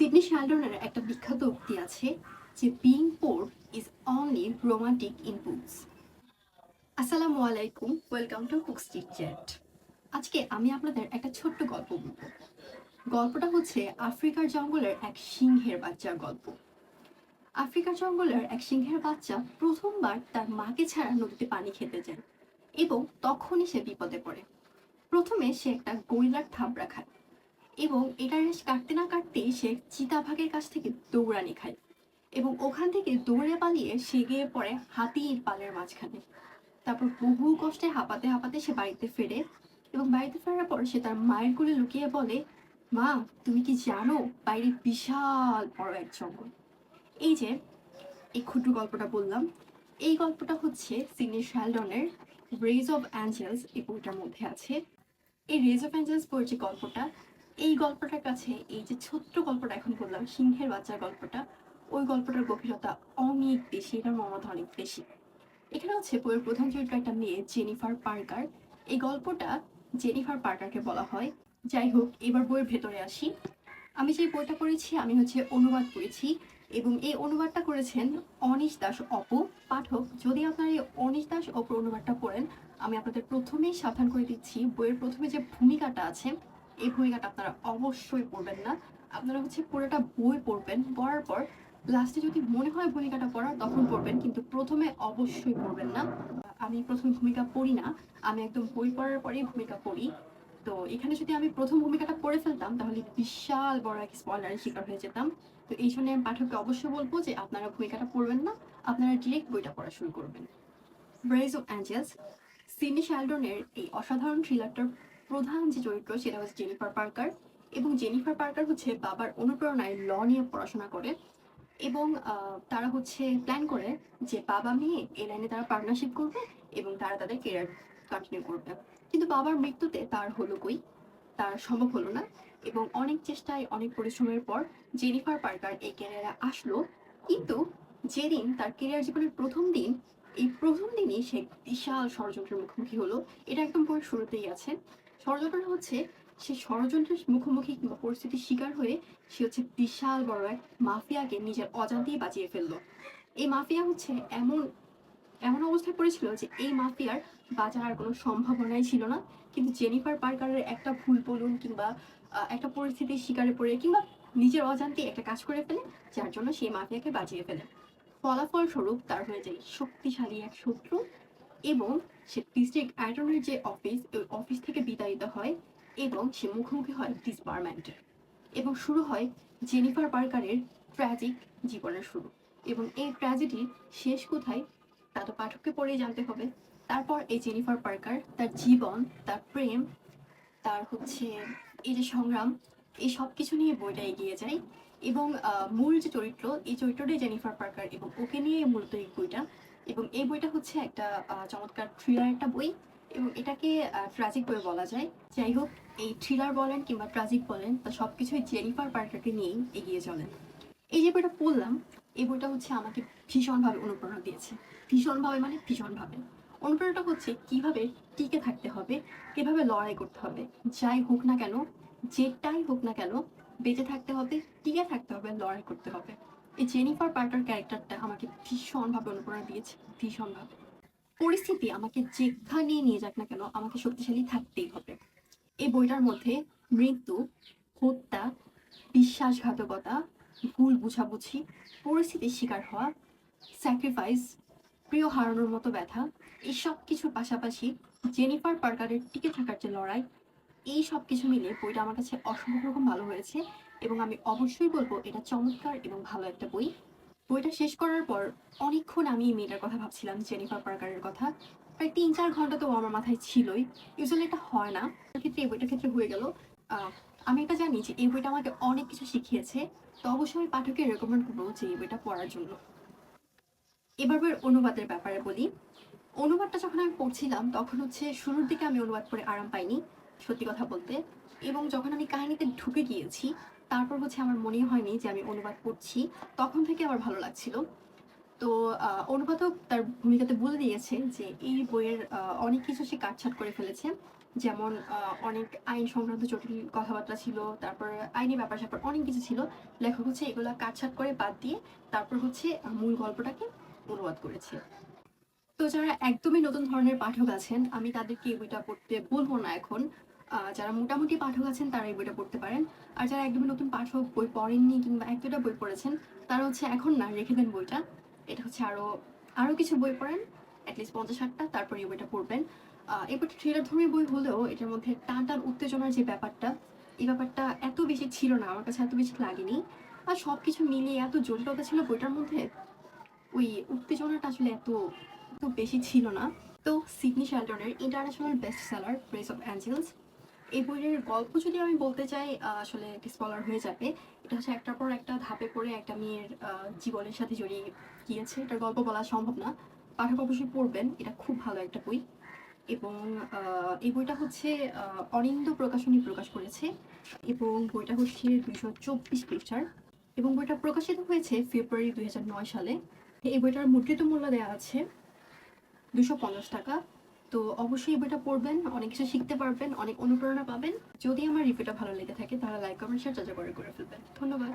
Sydney শ্যালডনের একটা বিখ্যাত উক্তি আছে যে being poor is only romantic in books আসসালামু আলাইকুম welcome to book street chat আজকে আমি আপনাদের একটা ছোট্ট গল্প বলব। গল্পটা হচ্ছে আফ্রিকার জঙ্গলের এক সিংহের বাচ্চার গল্প। আফ্রিকার জঙ্গলের এক সিংহের বাচ্চা প্রথমবার তার মাকে ছাড়া নদীতে পানি খেতে যায় এবং তখনই সে বিপদে পড়ে। প্রথমে সে একটা গরিলার থাবড়া খায়। এবং এটা রেশ কাটতে না কাটতেই সে চিতাভাগের কাছ থেকে দৌড়ানি খায় এবং ওখান থেকে দৌড়ে পালিয়ে সে গিয়ে পড়ে হাতির পালের মাঝখানে। তারপর বহু কষ্টে হাঁপাতে হাঁপাতে সে বাড়িতে ফেরে এবং বাড়িতে ফেরার পর সে তার মায়ের কোলে লুকিয়ে বলে, মা, তুমি কি জানো বাইরে বিশাল বড় এক জঙ্গল? এই যে, এই ক্ষুদ্র গল্পটা বললাম। এই গল্পটা হচ্ছে সিডনি শ্যালডনের রেজ অফ অ্যাঞ্জেলস এই বইটার মধ্যে আছে। এই রেজ অফ অ্যাঞ্জেলস বইয়ের যে গল্পটা এই গল্পটার কাছে এই যে ছোট্ট গল্পটা এখন বললাম, সিংহের বাচ্চার গল্পটা, ওই গল্পটার গভীরতা অনেক বেশি এটার মমতা অনেক বেশি। এখানে হচ্ছে বইয়ের প্রধান চরিত্র একটা মেয়ে জেনিফার পার্কার এই গল্পটা জেনিফার পার্কারকে বলা হয়। যাই হোক, এবার বইয়ের ভেতরে আসি। আমি যে বইটা পড়েছি, আমি হচ্ছে অনুবাদ করেছি এবং এই অনুবাদটা করেছেন অনিশ দাস অপু, পাঠক। যদি আপনারা এই অনিশ দাস অপু অনুবাদটা পড়েন, আমি আপনাদের প্রথমেই সাবধান করে দিচ্ছি, বইয়ের প্রথমে যে ভূমিকাটা আছে এই ভূমিকাটা আপনারা অবশ্যই পড়বেন না। আপনারা হচ্ছে পুরোটা বই পড়বেন, পড়ার পর লাস্টে যদি মনে হয় ভূমিকাটা পড়ার, তখন পড়বেন, কিন্তু প্রথমে অবশ্যই পড়বেন না। আমি প্রথমে ভূমিকা পড়ি না, আমি একদম বই পড়ার পরেই ভূমিকা পড়ি। তো এখানে যদি আমি প্রথম ভূমিকাটা পড়ে ফেলতাম, তাহলে বিশাল বড় এক স্পয়লারের শিকার হয়ে যেতাম। তো এই জন্য আমি পাঠককে অবশ্যই বলব যে, আপনারা ভূমিকাটা পড়বেন না, আপনারা ডিরেক্ট বইটা পড়া শুরু করবেন। ব্রেজ অফ অ্যাঞ্জেলস সিডনি শ্যালডনের এই অসাধারণ থ্রিলারটার প্রধান যে চরিত্র সেটা হচ্ছে জেনিফার পার্কার এবং জেনিফার পার্কার হচ্ছে বাবার অনুপ্রেরণায় ল নিয়ে পড়াশোনা করে এবং তারা হচ্ছে প্ল্যান করে যে বাবা মেয়ে এই লাইনে তারা পার্টনারশিপ করবে এবং তারা তাদের কেরিয়ার কন্টিনিউ করবে। কিন্তু বাবার মৃত্যুতে তার হলো কই? তার সম্ভব হলো না এবং অনেক চেষ্টায়, অনেক পরিশ্রমের পর জেনিফার পার্কার এই ক্যারিয়ারে আসলো। কিন্তু যেদিন তার কেরিয়ার জীবনের প্রথম দিন, এই প্রথম দিনই সে বিশাল ষড়যন্ত্রের মুখোমুখি হলো। এটা একদম পরে শুরুতেই আছে। ষড়যন্ত্রটা হচ্ছে সে ষড়যন্ত্রের মুখোমুখি কিংবা পরিস্থিতির শিকার হয়ে সে হচ্ছে বিশাল বড় এক মাফিয়াকে নিজের অজান্তেই বাঁচিয়ে ফেলল। এই মাফিয়া হচ্ছে এমন এমন অবস্থায় পড়েছিল যে এই মাফিয়ার বাঁচার কোনো সম্ভাবনাই ছিল না। কিন্তু জেনিফার পার্কারের একটা ভুল বলুন কিংবা একটা পরিস্থিতির শিকারে পড়ে কিংবা নিজের অজান্তে একটা কাজ করে ফেলে, যার জন্য সেই মাফিয়াকে বাঁচিয়ে ফেলে। ফলাফল স্বরূপ তার হয়ে যায় শক্তিশালী এক শত্রু এবং ডিস্ট্রিক্ট অ্যাটর্নির যে অফিস, ওই অফিস থেকে বিতাড়িত হয় এবং সে মুখোমুখি হয় ডিসবারমেন্টের এবং শুরু হয় জেনিফার পার্কারের ট্র্যাজিক জীবনের শুরু। এবং এই ট্র্যাজেডির শেষ কোথায় তা তো পাঠককে পড়েই জানতে হবে। তারপর এই জেনিফার পার্কার তার জীবন, তার প্রেম, তার হচ্ছে এই যে সংগ্রাম, এই সব কিছু নিয়ে বইটা এগিয়ে যায়। এবং মূল যে চরিত্র, এই চরিত্রটাই জেনিফার পার্কার এবং ওকে নিয়ে মূলত এই বইটা এবং এই বইটা হচ্ছে একটা চমৎকার থ্রিলার একটা বই এবং এটাকে ট্রাজিক বই বলা যায়। যাই হোক, এই থ্রিলার বলেন কিংবা ট্রাজিক বলেন, তা সব কিছুই জেনিফার পার্কারকে নিয়েই এগিয়ে চলেন। এই যে বইটা পড়লাম, এই বইটা হচ্ছে আমাকে ভীষণভাবে অনুপ্রেরণা দিয়েছে। ভীষণভাবে মানে ভীষণভাবে। অনুপ্রেরণাটা হচ্ছে কীভাবে টিকে থাকতে হবে, কীভাবে লড়াই করতে হবে। যাই হোক না কেন, যেটাই হোক না কেন, বেঁচে থাকতে হবে, টিকে থাকতে হবে, লড়াই করতে হবে। এই জেনিফার পার্টার ক্যারেক্টারটা আমাকে ভীষণভাবে অনুপ্রেরণা দিয়েছে, ভীষণভাবে। পরিস্থিতি আমাকে যেখানে নিয়ে যাক না কেন, আমাকে শক্তিশালী থাকতেই হবে। এই বইটার মধ্যে মৃত্যু, হত্যা, বিশ্বাসঘাতকতা, ভুল বুঝাবুঝি, পরিস্থিতির শিকার হওয়া স্যাক্রিফাইস প্রিয় হারানোর মতো ব্যথা, এই সব কিছুর পাশাপাশি জেনিফার পার্কারের টিকে থাকার যে লড়াই, এই সব কিছু মিলে বইটা আমার কাছে অসম্ভব রকম ভালো হয়েছে। এবং আমি অবশ্যই বলব, এটা চমৎকার এবং ভালো একটা বই। বইটা শেষ করার পর অনেকক্ষণ আমি মেয়েটার কথা ভাবছিলাম জেনিফার পার্কারের কথা। প্রায় তিন চার ঘণ্টা তো আমার মাথায় ছিলই। ইউজুয়ালি এটা হয় না। ক্ষেত্রে, এই বইটার ক্ষেত্রে হয়ে গেল। আমি এটা জানি যে এই বইটা আমাকে অনেক কিছু শিখিয়েছে। তো অবশ্যই আমি পাঠককে রেকমেন্ড করব যে এই বইটা পড়ার জন্য। এবার অনুবাদের ব্যাপারে বলি। অনুবাদটা যখন আমি পড়ছিলাম, তখন হচ্ছে শুরুর দিকে আমি অনুবাদ করে আরাম পাইনি, সত্যি কথা বলতে। এবং যখন আমি কাহিনীতে ঢুকে গিয়েছি, তারপর হচ্ছে আমার মনে হয়নি যে আমি অনুবাদ পড়ছি তখন থেকে আমার ভালো লাগছিল। তো অনুবাদক তার ভূমিকাতে বলে দিয়েছে যে এই বইয়ের অনেক কিছু সে কাটছাট করে ফেলেছে। যেমন অনেক আইন সংক্রান্ত জটিল কথাবার্তা ছিল, তারপর আইনি ব্যাপার স্যাপার অনেক কিছু ছিল। লেখক হচ্ছে এগুলো কাটছাট করে বাদ দিয়ে তারপর হচ্ছে মূল গল্পটাকে অনুবাদ করেছে। তো যারা একদমই নতুন ধরনের পাঠক আছেন, আমি তাদেরকে এই বইটা পড়তে বলব না এখন। যারা মোটামুটি পাঠক আছেন, তারা এই বইটা পড়তে পারেন। আর যারা একদমই নতুন পাঠক, বই পড়েননি কিংবা এক দুটা বই পড়েছেন, তারা হচ্ছে এখন না, রেখে দেন বইটা। এটা হচ্ছে আরও আরও কিছু বই পড়েন অ্যাটলিস্ট পঞ্চাশ ষাটটা, তারপর এই বইটা পড়বেন। এই বইটা থ্রিলার ধর্মী বই হলেও এটার মধ্যে টান টান উত্তেজনার যে ব্যাপারটা, এই ব্যাপারটা এত বেশি ছিল না, আমার কাছে এত বেশি লাগেনি। আর সবকিছু মিলিয়ে এত জটিলতা ছিল বইটার মধ্যে, ওই উত্তেজনাটা আসলে এত এত বেশি ছিল না। তো সিডনি শেলটনের international best seller press of angels এই বইয়ের গল্প যদি আমি বলতে চাই আসলে স্পলার হয়ে যাবে। এটা হচ্ছে একটার পর একটা ধাপে পড়ে একটা মেয়ের জীবনের সাথে জড়িয়ে গিয়েছে। এটার গল্প বলা সম্ভব না। পাঠক অবশ্যই পড়বেন। এটা খুব ভালো একটা বই। এবং এই বইটা হচ্ছে অনিন্দ প্রকাশনী প্রকাশ করেছে। এবং বইটা হচ্ছে দুইশো চব্বিশ পৃষ্ঠার। এবং বইটা প্রকাশিত হয়েছে ফেব্রুয়ারি দুই সালে। এই বইটার মুদ্রিত মূল্য দেওয়া আছে দুশো পঞ্চাশ টাকা। তো অবশ্যই বইটা পড়বেন, অনেক কিছু শিখতে পারবেন, অনেক অনুপ্রেরণা পাবেন। যদি আমার রিভিউটা ভালো লেগে থাকে, তাহলে লাইক কমেন্ট শেয়ার চাচা করে করে ফেলবেন। ধন্যবাদ।